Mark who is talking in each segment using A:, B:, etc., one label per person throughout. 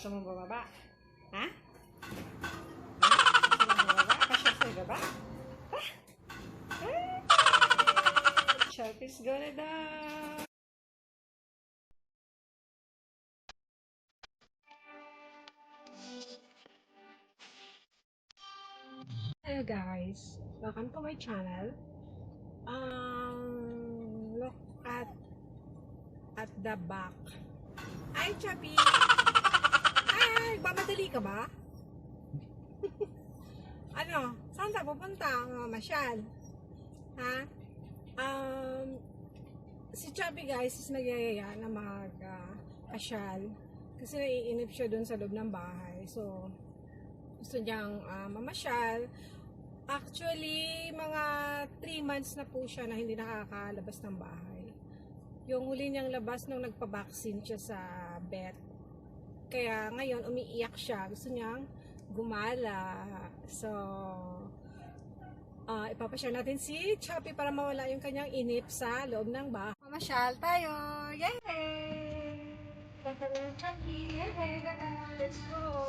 A: Gusto mo bababa? Ha? Gusto mo bababa? Pasya sa baba? Ha? Ah! Chop is gonna die. Hello guys, welcome to my channel. Um, look at at the back. Ay, Chappy! Bamadali ka ba? ano? Saan tayo pupunta? Mamasyal? Ha? Um, si Chappy guys is nagyayaya na mag uh, pasyal kasi naiinip siya dun sa loob ng bahay. So, gusto niyang ah, mamasyal. Actually, mga 3 months na po siya na hindi nakakalabas ng bahay. Yung huli niyang labas nung nagpa-vaccine siya sa vet. Kaya ngayon, umiiyak siya. Gusto niyang gumala. So, ah ipapasyal natin si Choppy para mawala yung kanyang inip sa loob ng bahay. Mamasyal tayo! Yay! Let's go!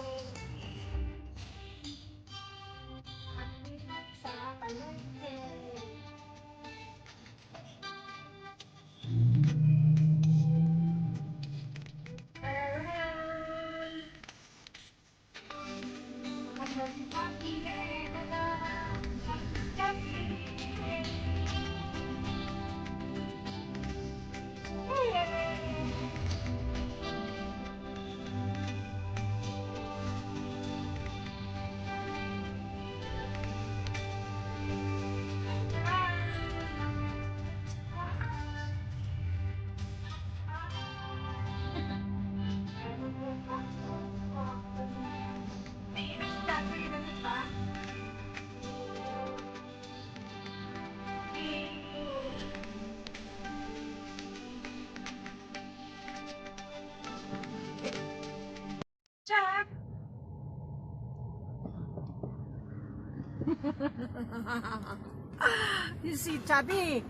A: you see, Chubby.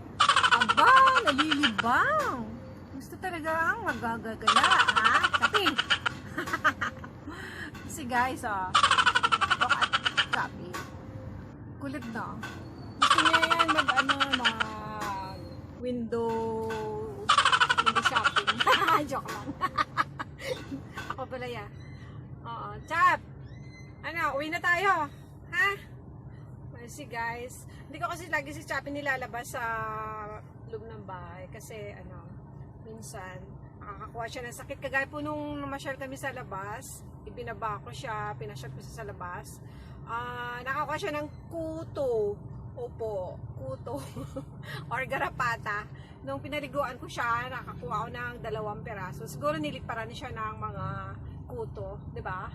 A: Aba, nalilibang. Gusto talaga ang magagagala, ha? Chubby. si guys, oh. Look at Chubby. Kulit na. Gusto niya yan mag, ano, mag window, window shopping. Joke lang. Ako pala yan. Oo. Chap! Ano, uwi na tayo. Ha? See guys, hindi ko kasi lagi si Chappy nilalabas sa loob ng bahay kasi ano, minsan nakakakuha siya ng sakit. Kagaya po nung namasyal kami sa labas, ibinaba ko siya, pinasyal ko siya sa labas. Ah, nakakuha siya ng kuto. Opo, kuto. or garapata. Nung pinaliguan ko siya, nakakuha ko ng dalawang peraso. Siguro niliparan siya ng mga kuto, ba?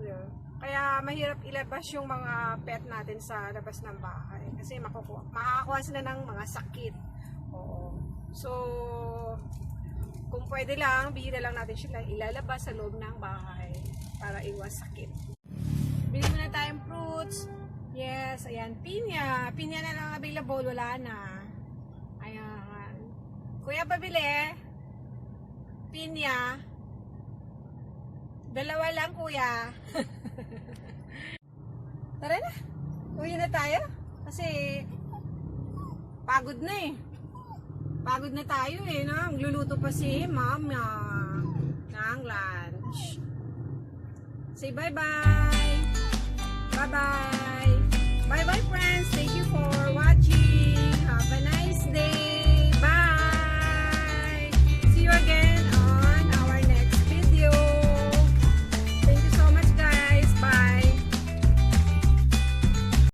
A: Yeah. Kaya mahirap ilabas yung mga pet natin sa labas ng bahay kasi makukuha, makakakuha sila ng mga sakit. Oo. So, kung pwede lang, bihira lang natin sila ilalabas sa loob ng bahay para iwas sakit. Bili muna tayong fruits. Yes, ayan, pinya. Pinya na lang available, wala na. Ayan. Kuya, pabili. Pinya. Dalawa lang, kuya. Tara na. Uwi na tayo. Kasi, pagod na eh. Pagod na tayo eh, no? Magluluto pa si mama ng lunch. Say bye-bye. Bye-bye.